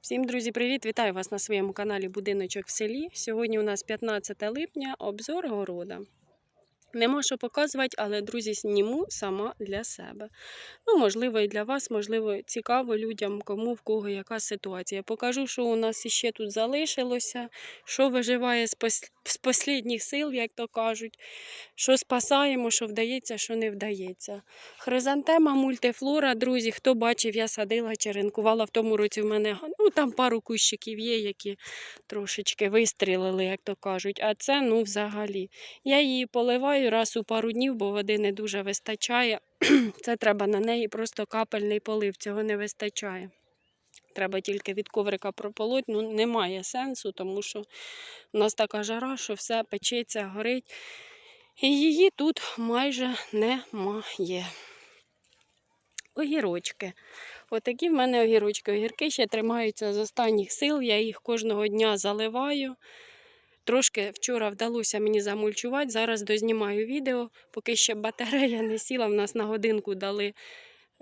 Всім, друзі, привіт! Вітаю вас на своєму каналі Будиночок в селі. Сьогодні у нас 15 липня, обзор города. Нема що показувати, але, друзі, зніму сама для себе. Ну, можливо, і для вас, можливо, цікаво людям, кому в кого яка ситуація. Покажу, що у нас іще тут залишилося, що виживає з, пос... з останніх сил, як то кажуть, що спасаємо, що вдається, що не вдається. Хризантема, мультифлора, друзі, хто бачив, я садила, черенкувала в тому році в мене ну, там пару кущиків є, які трошечки вистрілили, як то кажуть. А це ну взагалі. Я її поливаю раз у пару днів, бо води не дуже вистачає. Це треба на неї просто капельний полив, цього не вистачає. Треба тільки від коврика прополоть, ну немає сенсу, тому що у нас така жара, що все печеться, горить. І її тут майже немає. Огірочки. Отакі в мене огірочки. Огірки ще тримаються з останніх сил. Я їх кожного дня заливаю. Трошки вчора вдалося мені замульчувати. Зараз дознімаю відео, поки ще батарея не сіла. В нас на годинку дали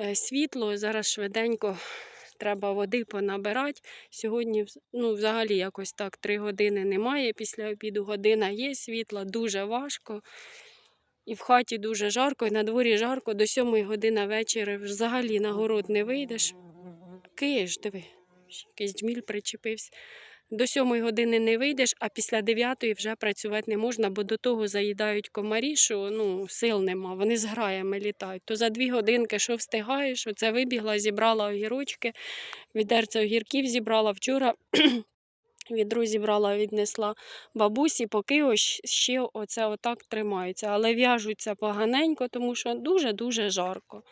е, світло. Зараз швиденько треба води понабирати. Сьогодні ну, взагалі якось так 3 години немає. Після обіду година є світла, дуже важко. І в хаті дуже жарко, і на дворі жарко, до 7 години вечора взагалі на город не вийдеш. Києш, диви, якийсь джміль причепився. До 7 години не вийдеш, а після 9 вже працювати не можна, бо до того заїдають комарі, що ну, сил нема, вони з граями літають. То за 2 годинки, що встигаєш, оце вибігла, зібрала огірочки, відерце огірків зібрала вчора. Відру зібрала, віднесла бабусі, поки ось ще оце отак тримаються. Але в'яжуться поганенько, тому що дуже-дуже жарко.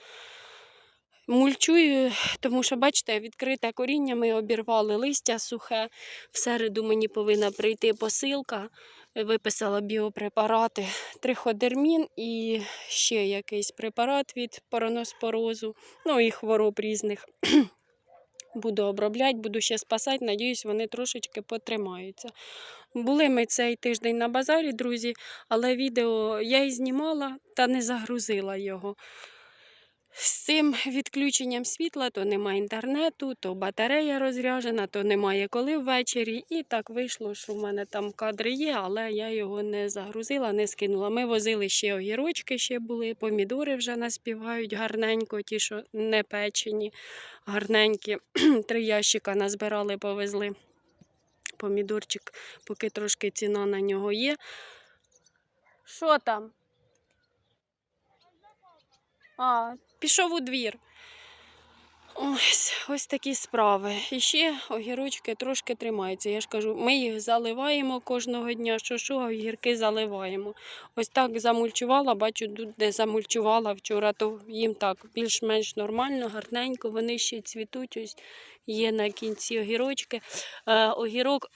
Мульчую, тому що, бачите, відкрите коріння ми обірвали листя сухе. В середу мені повинна прийти посилка. Виписала біопрепарати, триходермін і ще якийсь препарат від пароноспорозу, ну і хвороб різних. Буду обробляти, буду ще спасати, надіюсь, вони трошечки потримаються. Були ми цей тиждень на базарі, друзі, але відео я і знімала та не загрузила його. З цим відключенням світла то немає інтернету, то батарея розряжена, то немає коли ввечері. І так вийшло, що в мене там кадри є, але я його не загрузила, не скинула. Ми возили ще огірочки, ще були, помідори вже наспівають гарненько, ті, що не печені, гарненькі. Три ящика назбирали, повезли. Помідорчик, поки трошки ціна на нього є. Що там? А, пішов у двір. Ось, ось такі справи. І ще огірочки трошки тримаються. Я ж кажу, ми їх заливаємо кожного дня, що що, огірки заливаємо. Ось так замульчувала, бачу, тут де замульчувала вчора, то їм так більш-менш нормально, гарненько. Вони ще цвітуть. Ось є на кінці огірочки. Е, огірок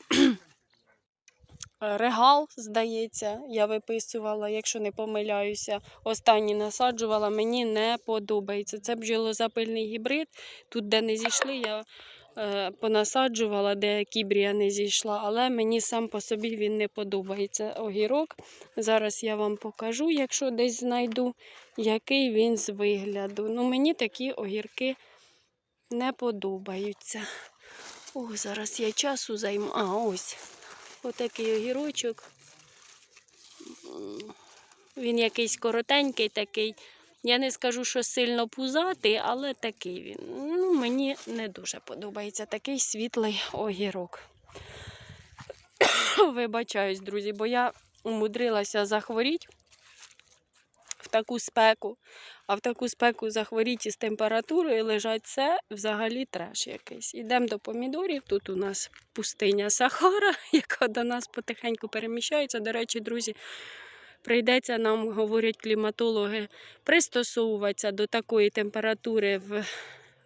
Регал, здається, я виписувала, якщо не помиляюся. Останній насаджувала, мені не подобається. Це бджолозапильний гібрид. Тут, де не зійшли, я е, понасаджувала, де кібрія не зійшла, але мені сам по собі він не подобається. Огірок. Зараз я вам покажу, якщо десь знайду, який він з вигляду. Ну, Мені такі огірки не подобаються. О, зараз я часу займу. А, ось. Отакий огірочок. Він якийсь коротенький такий. Я не скажу, що сильно пузатий, але такий він. Ну, мені не дуже подобається такий світлий огірок. Вибачаюсь, друзі, бо я умудрилася захворіти в таку спеку. А в таку спеку захворіти з температурою лежать це взагалі треш якийсь. Ідемо до помідорів. Тут у нас пустиня Сахара, яка до нас потихеньку переміщається. До речі, друзі, прийдеться нам, говорять кліматологи, пристосовуватися до такої температури в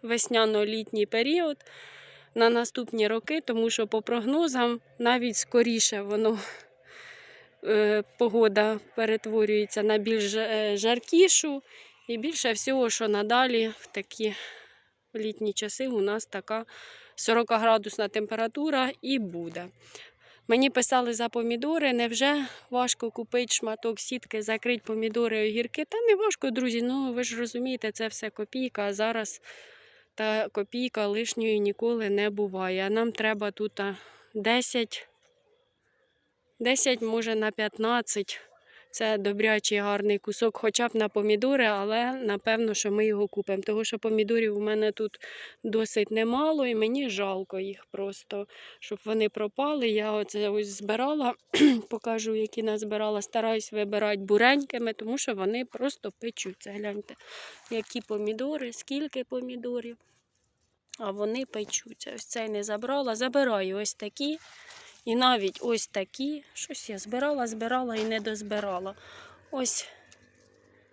весняно-літній період на наступні роки, тому що по прогнозам навіть скоріше воно погода перетворюється на більш е, жаркішу. І більше всього, що надалі в такі літні часи у нас така 40-градусна температура і буде. Мені писали за помідори, невже важко купити шматок сітки, закрити помідори огірки? Та не важко, друзі. Ну ви ж розумієте, це все копійка. А зараз та копійка лишньої ніколи не буває. Нам треба тут а, 10, 10, може на 15. Це добрячий гарний кусок, хоча б на помідори, але напевно, що ми його купимо. Тому що помідорів у мене тут досить немало, і мені жалко їх просто, щоб вони пропали. Я оце ось збирала, покажу, які назбирала. Стараюсь вибирати буренькими, тому що вони просто печуться. Гляньте, які помідори, скільки помідорів. А вони печуться. Ось цей не забрала. Забираю ось такі. І навіть ось такі. Щось я збирала, збирала і не дозбирала. Ось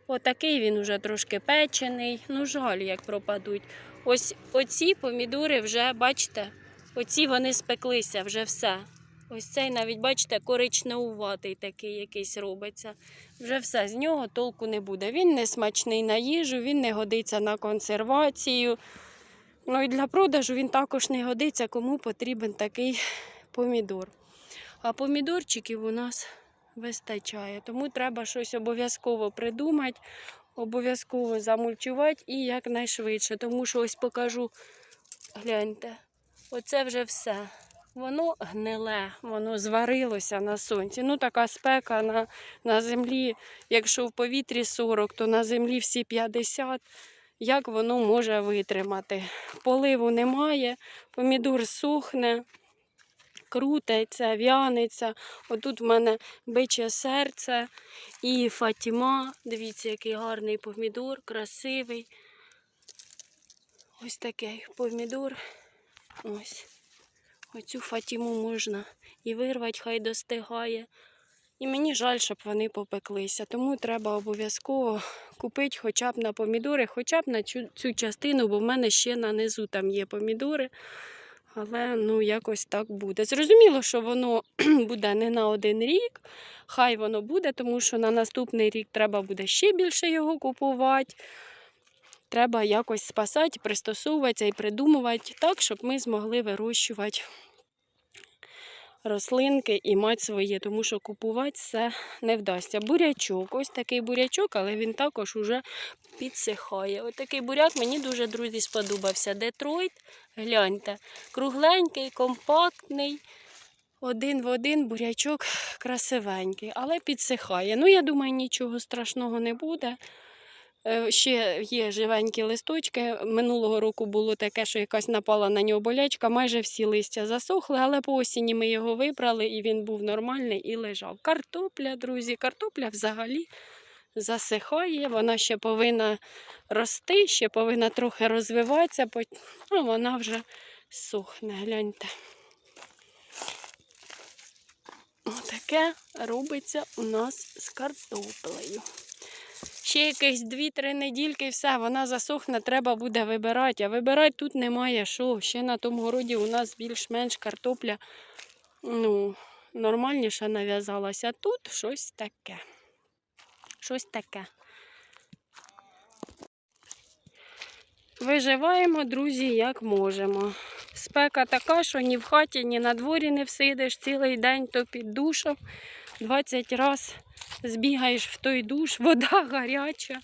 отакий він уже трошки печений. Ну, жаль, як пропадуть. Ось оці помідори вже, бачите, оці вони спеклися, вже все. Ось цей навіть, бачите, коричневуватий такий якийсь робиться. Вже все, з нього толку не буде. Він не смачний на їжу, він не годиться на консервацію. Ну і для продажу він також не годиться, кому потрібен такий помідор. А помідорчиків у нас вистачає. Тому треба щось обов'язково придумати, обов'язково замульчувати і якнайшвидше. Тому що ось покажу, гляньте, оце вже все. Воно гниле, воно зварилося на сонці. Ну, така спека на, на землі. Якщо в повітрі 40, то на землі всі 50. Як воно може витримати? Поливу немає, помідор сухне, крутиться, в'яниться. Отут в мене биче серце і Фатіма. Дивіться, який гарний помідор, красивий. Ось такий помідор. Ось. Оцю Фатіму можна і вирвати, хай достигає. І мені жаль, щоб вони попеклися. Тому треба обов'язково купити хоча б на помідори, хоча б на цю, частину, бо в мене ще на низу там є помідори. Але ну якось так буде. Зрозуміло, що воно буде не на один рік. Хай воно буде, тому що на наступний рік треба буде ще більше його купувати. Треба якось спасати, пристосовуватися і придумувати так, щоб ми змогли вирощувати рослинки і мати своє, тому що купувати все не вдасться. Бурячок, ось такий бурячок, але він також уже підсихає. Ось такий буряк мені дуже, друзі, сподобався. Детройт, гляньте, кругленький, компактний. Один в один бурячок красивенький, але підсихає. Ну, я думаю, нічого страшного не буде. Е, Ще є живенькі листочки. Минулого року було таке, що якась напала на нього болячка. Майже всі листя засохли, але по осені ми його вибрали і він був нормальний і лежав. Картопля, друзі, картопля взагалі засихає. Вона ще повинна рости, ще повинна трохи розвиватися, а вона вже сохне. Гляньте. Отаке робиться у нас з картоплею. Ще якихось 2-3 недільки і все, вона засохне, треба буде вибирати. А вибирати тут немає що. Ще на тому городі у нас більш-менш картопля ну, нормальніше нав'язалася. Тут щось таке. Щось таке. Виживаємо, друзі, як можемо. Спека така, що ні в хаті, ні на дворі не всидиш цілий день, то під душем. 20 разів збігаєш в той душ, вода гаряча.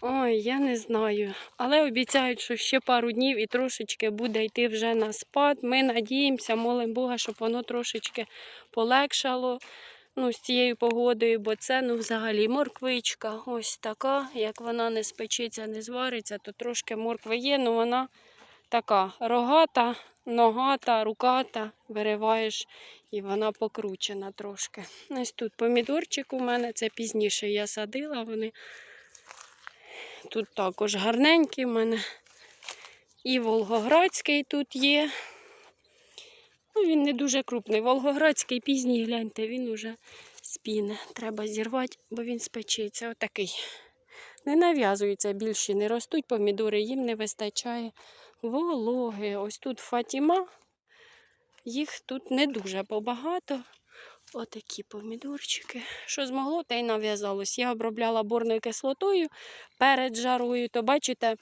Ой, я не знаю. Але обіцяють, що ще пару днів і трошечки буде йти вже на спад. Ми надіємося, молимо Бога, щоб воно трошечки полегшало ну, з цією погодою, бо це ну, взагалі морквичка. Ось така. Як вона не спечеться, не звариться, то трошки моркви є, але вона така рогата, ногата, руката. Вириваєш і вона покручена трошки. Ось тут помідорчик у мене, це пізніше я садила. Вони тут також гарненькі в мене. І Волгоградський тут є. Ну, він не дуже крупний. Волгоградський пізній, гляньте, він уже спіне. Треба зірвати, бо він спечеться. Отакий. Не нав'язуються більші, не ростуть помідори, їм не вистачає вологи. Ось тут Фатіма. Їх тут не дуже побагато. Отакі помідорчики. Що змогло, те й нав'язалось. Я обробляла борною кислотою перед жарою, то бачите,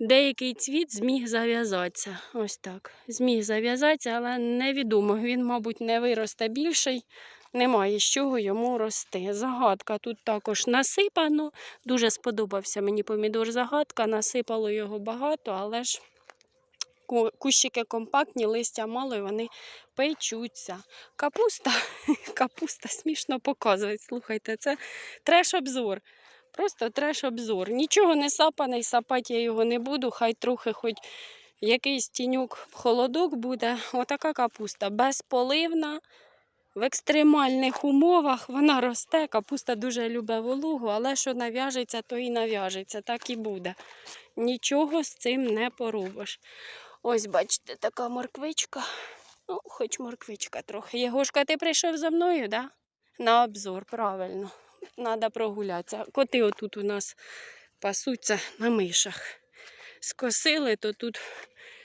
деякий цвіт зміг зав'язатися. Ось так. Зміг зав'язатися, але невідомо. Він, мабуть, не виросте більший. немає з чого йому рости. Загадка тут також насипано. Дуже сподобався мені помідор загадка, насипало його багато, але ж кущики компактні, листя мало і вони печуться. Капуста, капуста смішно показує. Слухайте, це треш-обзор. Просто треш-обзор. Нічого не сапаний, сапати я його не буду, хай трохи хоч якийсь тіньок, холодок буде. Отака капуста безполивна. В екстремальних умовах вона росте, капуста дуже любить вологу, але що нав'яжеться, то і нав'яжеться, так і буде. Нічого з цим не поробиш. Ось, бачите, така морквичка. Ну, хоч морквичка трохи. Єгошка, ти прийшов за мною, да? На обзор, правильно. Треба прогулятися. Коти отут у нас пасуться на мишах. Скосили, то тут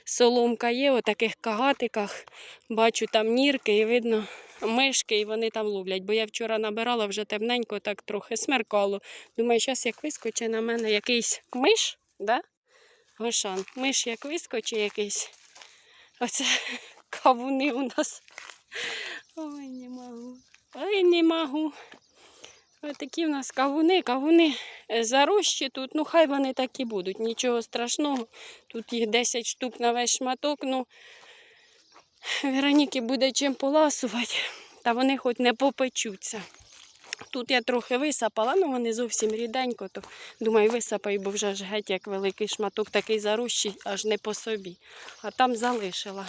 соломка є, у таких кагатиках. Бачу там нірки і видно мишки, і вони там ловлять. Бо я вчора набирала вже темненько, так трохи смеркало. Думаю, зараз як вискочить на мене якийсь миш, да? Гошан, миш як вискочить якийсь. Оце кавуни у нас. Ой, не можу. Ой, не можу. Ось такі в нас кавуни, кавуни е, зарощі тут, ну хай вони так і будуть, нічого страшного. Тут їх 10 штук на весь шматок. Ну, Вероніки буде чим поласувати, та вони хоч не попечуться. Тут я трохи висапала, ну вони зовсім ріденько, то думаю, висапаю, бо вже ж геть як великий шматок такий зарощий, аж не по собі. А там залишила.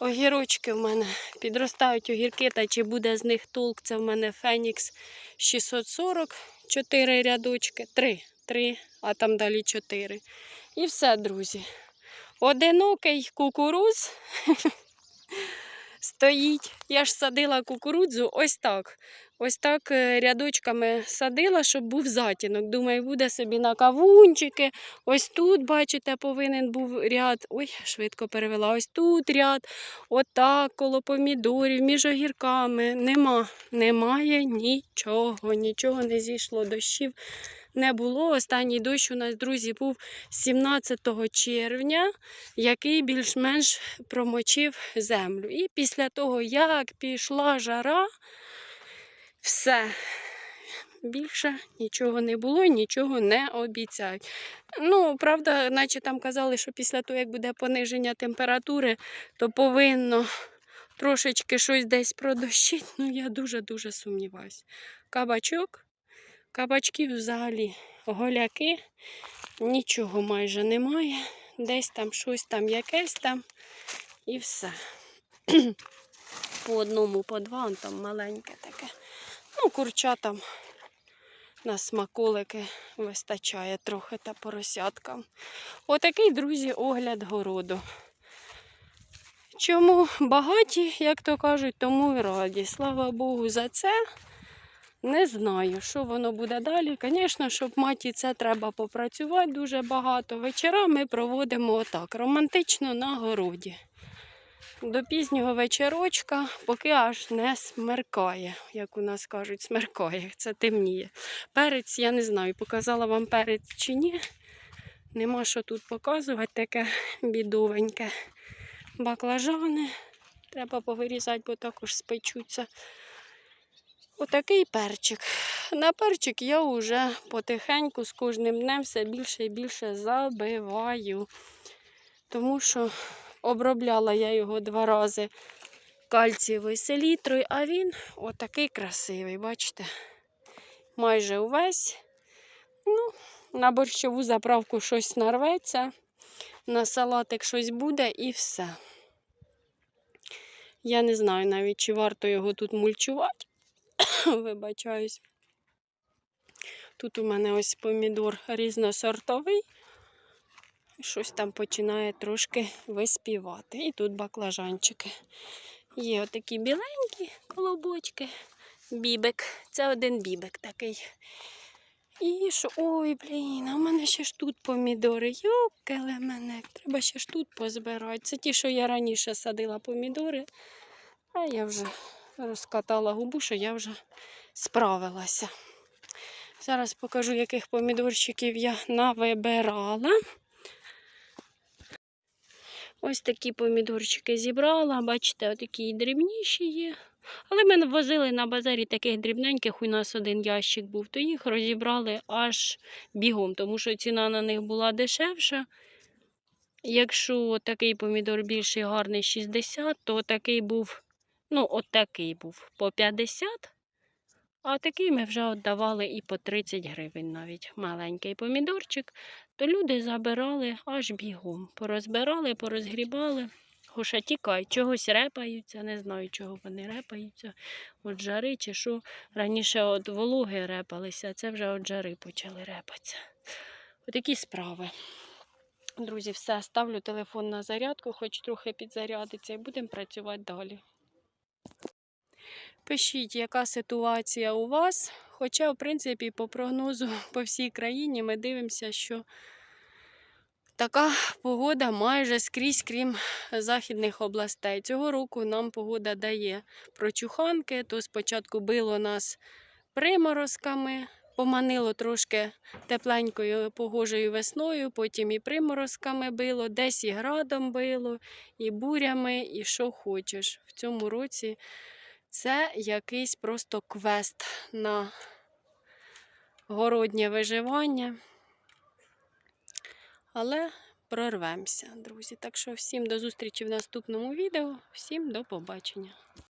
Огірочки в мене підростають огірки, та чи буде з них толк, це в мене Фенікс 640, 4 рядочки, 3, 3, а там далі 4. І все, друзі. Одинокий кукуруз стоїть. Я ж садила кукурудзу ось так. Ось так е, рядочками садила, щоб був затінок. Думаю, буде собі на кавунчики. Ось тут, бачите, повинен був ряд. Ой, швидко перевела. Ось тут ряд. Отак, коло помідорів, між огірками. Нема. Немає нічого. Нічого не зійшло. Дощів не було. Останній дощ у нас, друзі, був 17 червня, який більш-менш промочив землю. І після того, як пішла жара, все. Більше нічого не було, нічого не обіцяють. Ну, правда, наче там казали, що після того, як буде пониження температури, то повинно трошечки щось десь продощить. Ну, я дуже-дуже сумніваюся. Кабачок, кабачків взагалі голяки, нічого майже немає. Десь там щось там якесь там і все. По одному, по два, он там маленьке. Ну, курчатам на смаколики вистачає трохи та поросяткам. Отакий, друзі, огляд городу. Чому багаті, як то кажуть, тому і раді. Слава Богу, за це. Не знаю, що воно буде далі. Звісно, щоб маті це треба попрацювати дуже багато. Вечора ми проводимо отак, романтично на городі. До пізнього вечорочка, поки аж не смеркає, як у нас кажуть, смеркає, це темніє. Перець, я не знаю, показала вам перець чи ні. Нема що тут показувати, таке бідовеньке. Баклажани треба повирізати, бо також спечуться. Отакий перчик. На перчик я вже потихеньку з кожним днем все більше і більше забиваю. Тому що обробляла я його два рази кальцієвою селітрою, а він отакий красивий, бачите? Майже увесь. Ну, на борщову заправку щось нарветься, на салатик щось буде і все. Я не знаю навіть, чи варто його тут мульчувати. Вибачаюсь. Тут у мене ось помідор різносортовий. Щось там починає трошки виспівати. І тут баклажанчики. Є отакі біленькі колобочки. Бібик. Це один бібик такий. І що, ой, блін, а в мене ще ж тут помідори. Йокеле мене. Треба ще ж тут позбирати. Це ті, що я раніше садила помідори, а я вже розкатала губу, що я вже справилася. Зараз покажу, яких помідорчиків я навибирала. Ось такі помідорчики зібрала. Бачите, отакі дрібніші є. Але ми возили на базарі таких дрібненьких, у нас один ящик був, то їх розібрали аж бігом, тому що ціна на них була дешевша. Якщо такий помідор більший гарний 60, то такий був, ну, от такий був по 50. А такий ми вже віддавали і по 30 гривень навіть маленький помідорчик, то люди забирали аж бігом. Порозбирали, порозгрібали. Гоша тікай, чогось репаються, не знаю, чого вони репаються. От жари чи що. Раніше от вологи репалися, а це вже от жари почали репатися. Отакі справи. Друзі, все, ставлю телефон на зарядку, хоч трохи підзарядиться, і будемо працювати далі. Пишіть, яка ситуація у вас. Хоча, в принципі, по прогнозу по всій країні ми дивимося, що така погода майже скрізь, крім західних областей. Цього року нам погода дає прочуханки, то спочатку било нас приморозками, поманило трошки тепленькою погожою весною, потім і приморозками било, десь і градом било, і бурями, і що хочеш. В цьому році це якийсь просто квест на городнє виживання. Але прорвемося, друзі. Так що всім до зустрічі в наступному відео, всім до побачення.